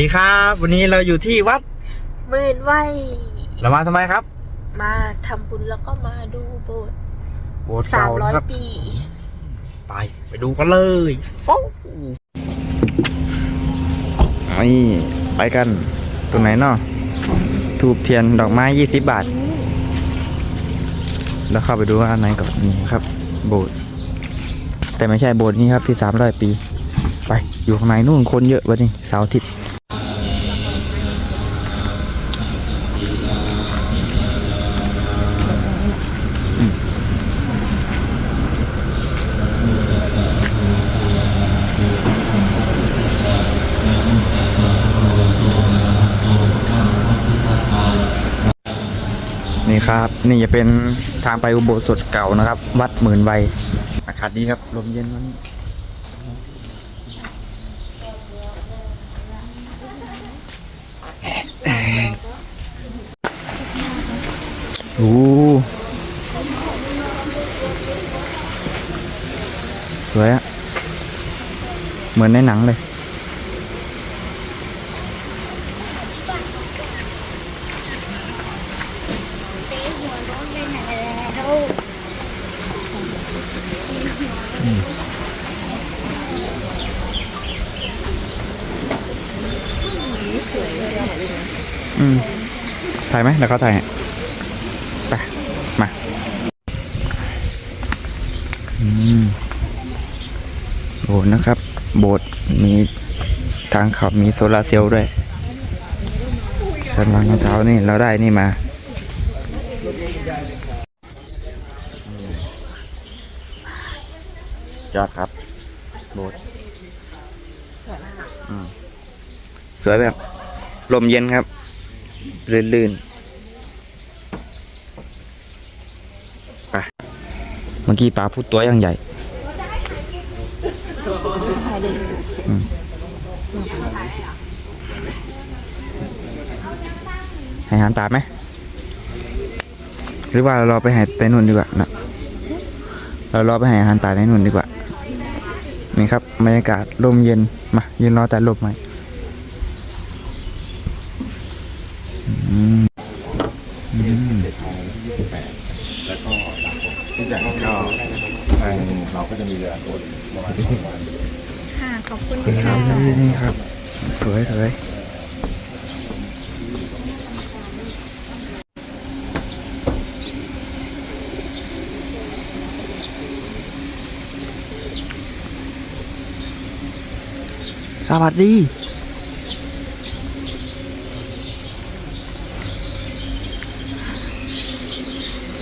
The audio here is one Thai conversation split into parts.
ดีครับ วันนี้เราอยู่ที่วัดหมื่นไหวเรามาทำไมครับ มาทำบุญแล้วก็มาดูโบสถ์โบสถ์สามเก่าร้อยนะครับ ปี ไป ไปดูกันเลยฟูนี่ไปกัน ตรงไหนเนาะทูบเทียนดอกไม้20บาท แล้วเข้าไปดูว่าอันไหนก่อนนี่ครับ โบสถ์แต่ไม่ใช่โบสถ์นี้ครับที่300ปี ไปอยู่ข้างในนู่นคนเยอะวะนี่เสาร์อาทิตย์ นี่ครับ นี่จะเป็นทางไปอุโบสถเก่านะครับ วัดหมื่นใบอากาศดีครับลมเย็นวันนี้โอ้สวยอะเหมือนในหนังเลย อืมถ่ายไหมแล้วเขาถ่ายให้ไปมา อืมโบสถ์นะครับ โบสถ์มีทางขับมีโซลาร์เซลล์ด้วยชั้นวางรองเท้านี่เราได้นี่มา จอดครับโบสถ์อืมสวยแบบ ลมเย็นครับ ลื่นๆไปเมื่อกี้ปลาพูดตัวยังใหญ่อืมให้อาหารปลาไหม หรือว่าเรารอไปให้ไปนู่นดีกว่านะเรารอไปให้อาหารปลาในนู่นดีกว่า นี่ครับบรรยากาศลมเย็นมายืนรอแต่ลมไหมอืมทุกอย่างก็ทางเราก็จะมีเรือตัวประมาณสองวันค่ะ ขอบคุณนี่คค่ะรับนี่ครับสวยสวย สวัสดี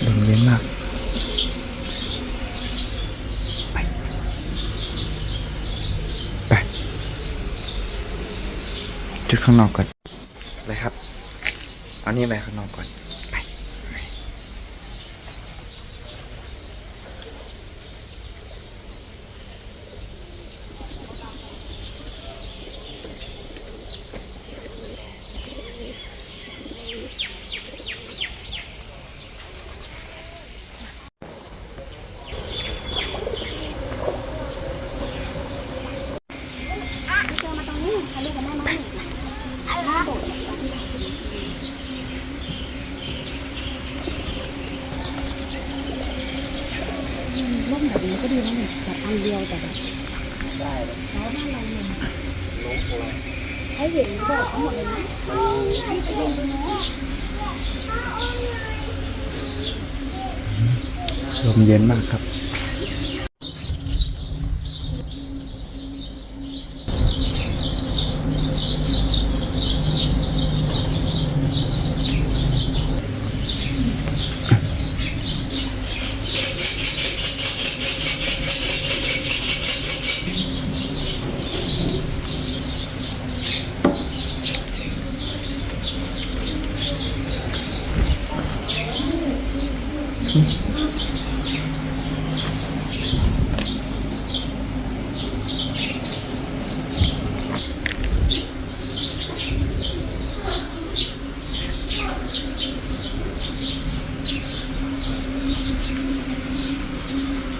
ลมเย็นมาก ไป ไป จุดข้างนอกก่อนไปครับ เอานี่ไปข้างนอกก่อน ร่มแบบนี้ก็ดีนะเนี่ยแบบอันเดียวแต่แบบได้แล้วบ้านเราเนี่ยให้เห็นบอกทั้งหมดเลยนะลมเย็นมากครับ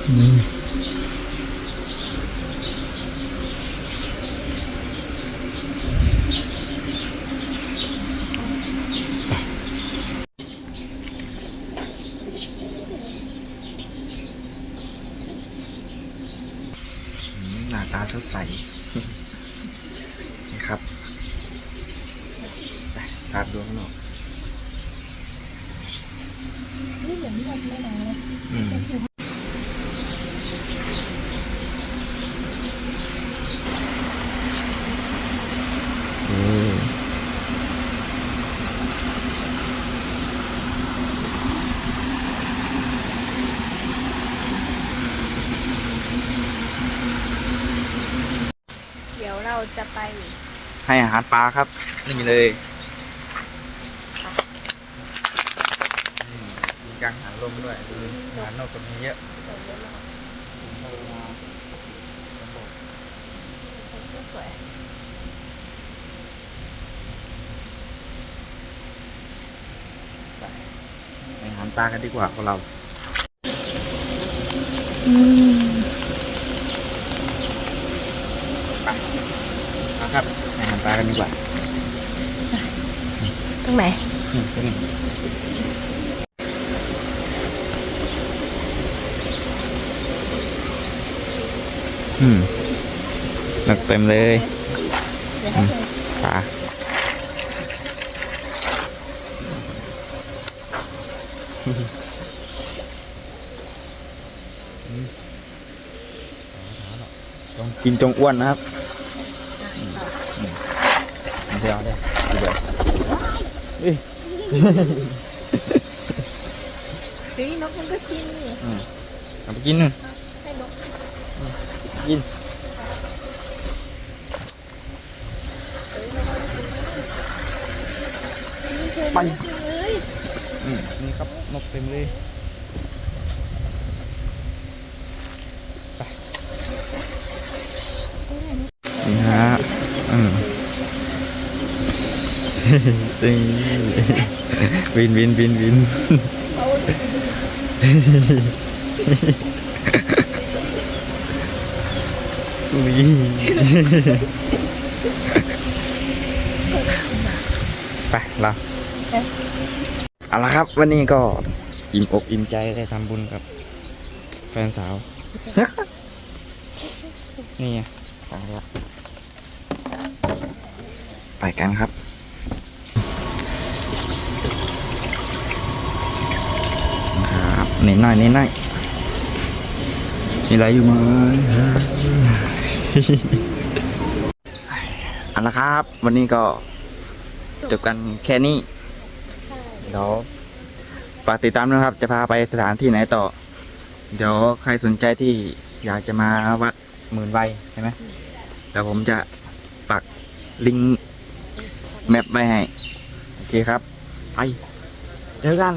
Mm-hmm. าสดใสนะครับตามดวงนอก นี่เหมือนที่เราไม่นานเลย อืมอืม เดี๋ยวเราจะไปให้อาหารปลาครับ นี่เลยนี่มีกังหันลมด้วยดูอาหารนกก็มีเยอะสวยไปหารปลากันดีกว่าพวกเราไปมาครับไปหารปลากันดีกว่าตรงไหนอืมตรงนี้อืมหนักเต็มเลยเดี๋ยวให้ดูปลาจง กินจงอ้วนนะครับเดี๋ยวเดี๋ยวเดี๋ยวเฮ้ยนกมันก็กินนี่เอาไปกินนู่นกินไปกินเลยนี่ครับนกเต็มเลย นี่ฮะอืมตึงวินวินวินวินอุ้ยไปเราเอาละครับวันนี้ก็อิ่มอกอิ่มใจได้ทำบุญกับ แฟนสาว นี่ไงไปแล้ว ไปกันครับ ครับนิดหน่อยนิดหน่อยมีอะไรอยู่ไหมเอาละครับ วันนี้ก็จบกันแค่นี้เดี๋ยวฝากติดตามนะครับ จะพาไปสถานที่ไหนต่อ เดี๋ยวใครสนใจที่อยากจะมาวัดหมื่นไวใช่ไหมเดี๋ยวผมจะปักลิงก์ แมปไว้ให้ โอเคครับ ไป เจอกัน